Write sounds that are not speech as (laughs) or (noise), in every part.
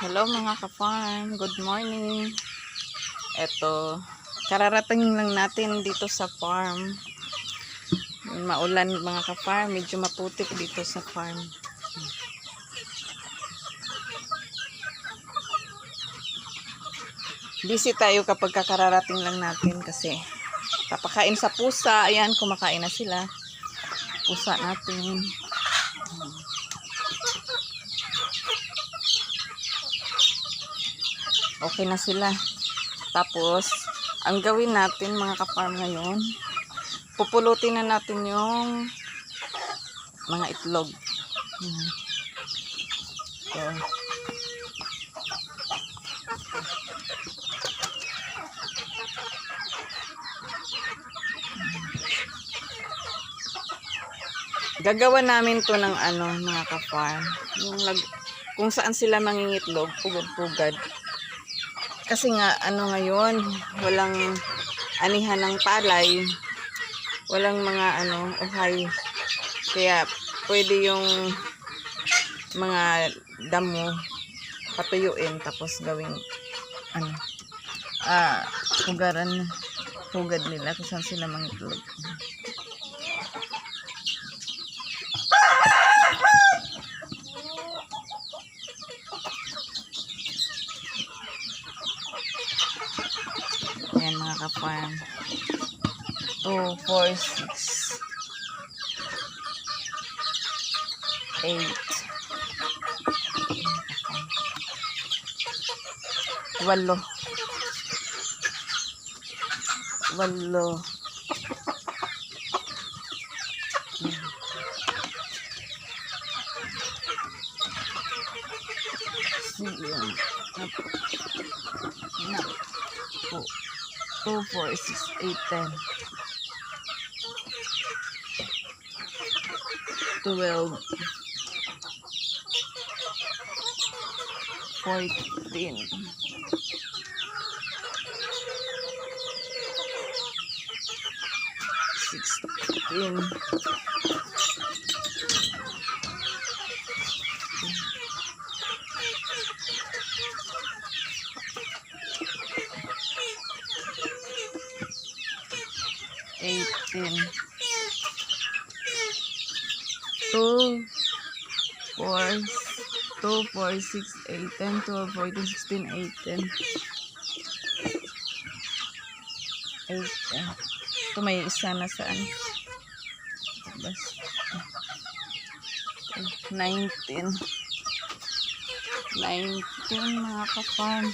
Hello mga ka-farm, good morning. Eto, kararating lang natin dito sa farm. Maulan mga ka-farm, medyo maputik dito sa farm. Busy tayo kapag kakararating lang natin kasi papakain sa pusa. Ayan, kumakain na sila. Pusa natin. Okay na sila. Tapos, ang gawin natin mga ka-farm ngayon, pupulutin na natin yung mga itlog. Hmm. So, gagawa namin to ng ano, mga ka-farm. Yung lag, kung saan sila mangingitlog, pugad-pugad. Kasi nga, ano ngayon, walang anihan ng palay, walang mga ano, uhay. Kaya, pwede yung mga damo patuyuin tapos gawing ano, ah, pugaran, pugad nila kung saan sila mangitlog. Ayan mga ka-farm. 2, 4, 6, 8. Walo. Walo. Siyan. Napo. Napo. 2, 4, 6, 8, 10. 12, 14, 16, 15, 4, 6, 8, 10, 12, 14, 16, 18. 8. Ito may isa na saan. 19. 19 eh, mga kapan.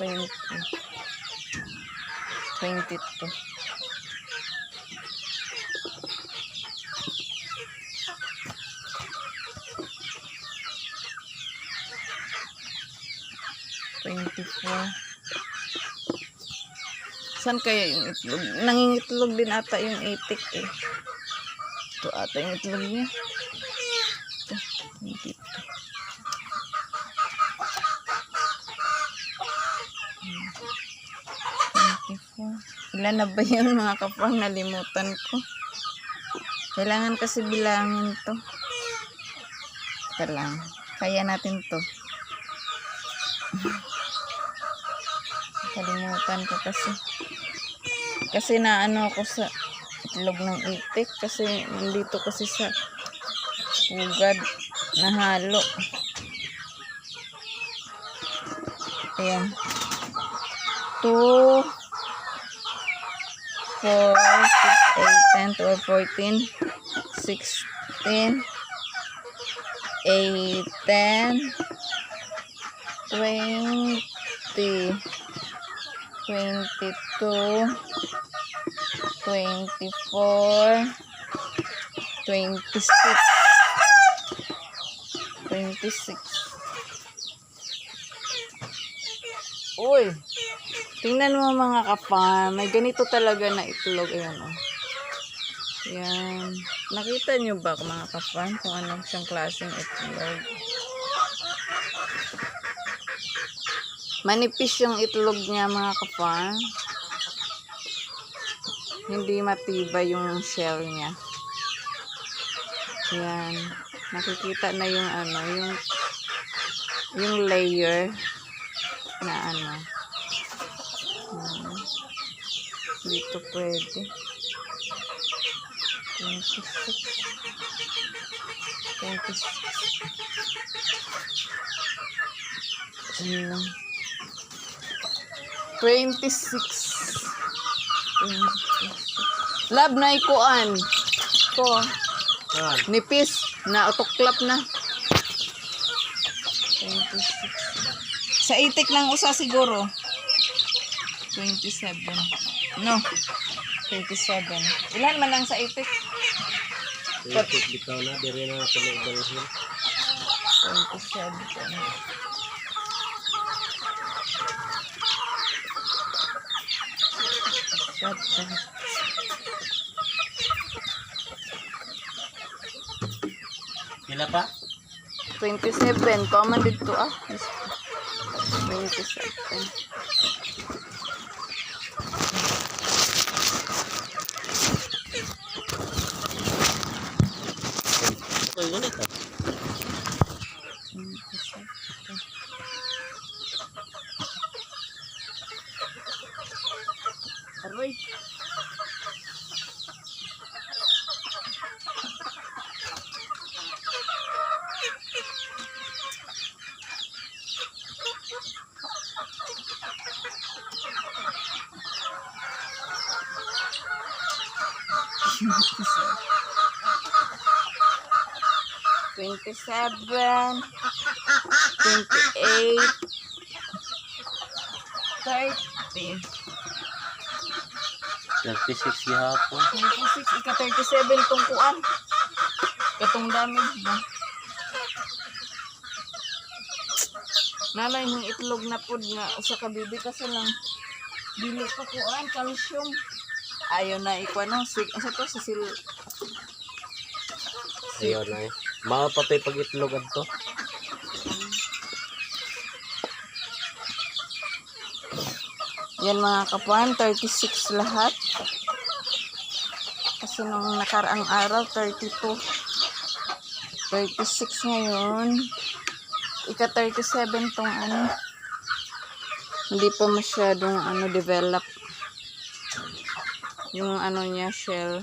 20. 22. Twenty-two. Twenty-four. Saan kaya yung itlog? Nangingitlog din ata yung itik eh. Ito ata yung itlog niya. Ito, 22. Twenty-four. Ilan na ba yun mga kapang nalimutan ko? Kailangan kasi bilangin to. Ito lang. Kaya natin to. (laughs) Kalimutan ko kasi. Kasi naano ako sa itlog ng itik. Kasi nandito kasi sa ugad na halo. Ayan. 2 4, 6, 8, 10, 12, 14, 16, 18, 20, 22, 24, 26, 26. Uy! Tingnan mo mga kapan. May ganito talaga na itlog. Ayan o. Ayan. Nakita nyo ba mga kapan kung anong siyang klaseng itlog? Manipis yung itlog niya mga kapan. Hindi matibay yung shell niya. Yan. Nakikita na yung ano, yung yung layer na ano. Hmm. Dito pwede. 26. 26. Ano? 26. 26. Lab na ikuan. Ko. Ah, Nipis. Na utoklap na. 26. Sa itik lang usa siguro. 27. No. 27. Ilan man lang sa itik? Ikot bitaw na, diri na ako na ibalhin. 27. Shut up. Pila pa? 27. Common dito ah. 27. Ito yung ganito. 27, 28, 30. 36 gihapon. 36, ika 37 tong kuan. Katong damage ba? Nanay mong itlog na pud nga usa ka bibi kasi lang dili pa kuan calcium. Ayo na ikuan no, sig asa to sa sil Ayun na eh. Mao pa to'y pag-itlog adto. Yan mga kapuan, 36 lahat. Kasi nung nakaraang araw, 32. 36 ngayon. Ika 37 tong ano. Hindi pa masyadong ano develop. Yung ano niya, shell.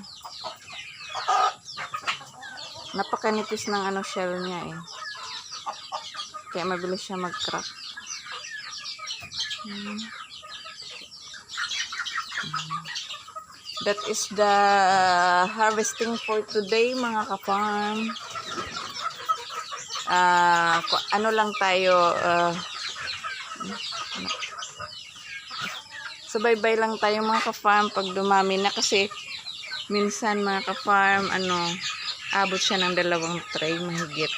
Napakanipis ng ano shell niya eh. Kaya mabilis siya mag-crack. Hmm. That is the harvesting for today mga ka-farm. Ah, ku- ano lang tayo, ah, subaybay lang tayo mga ka-farm pag dumami na kasi minsan mga ka-farm, ano, abot siya ng dalawang tray mahigit.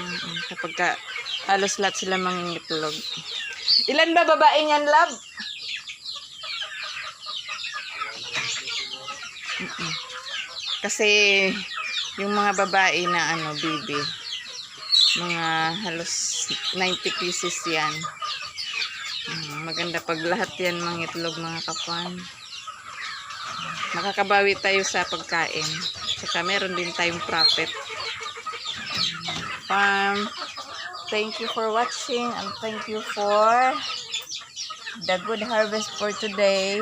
Mm Kapag ka, halos lahat sila mangingitlog. Ilan ba babae niyan, love? Kasi yung mga babae na ano, bibi, mga halos 90 pieces yan. Mm, maganda pag lahat yan mga itlog mga kapan. Makakabawi tayo sa pagkain. Saka meron din tayong profit. Farm. Thank you for watching and thank you for the good harvest for today.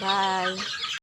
Bye.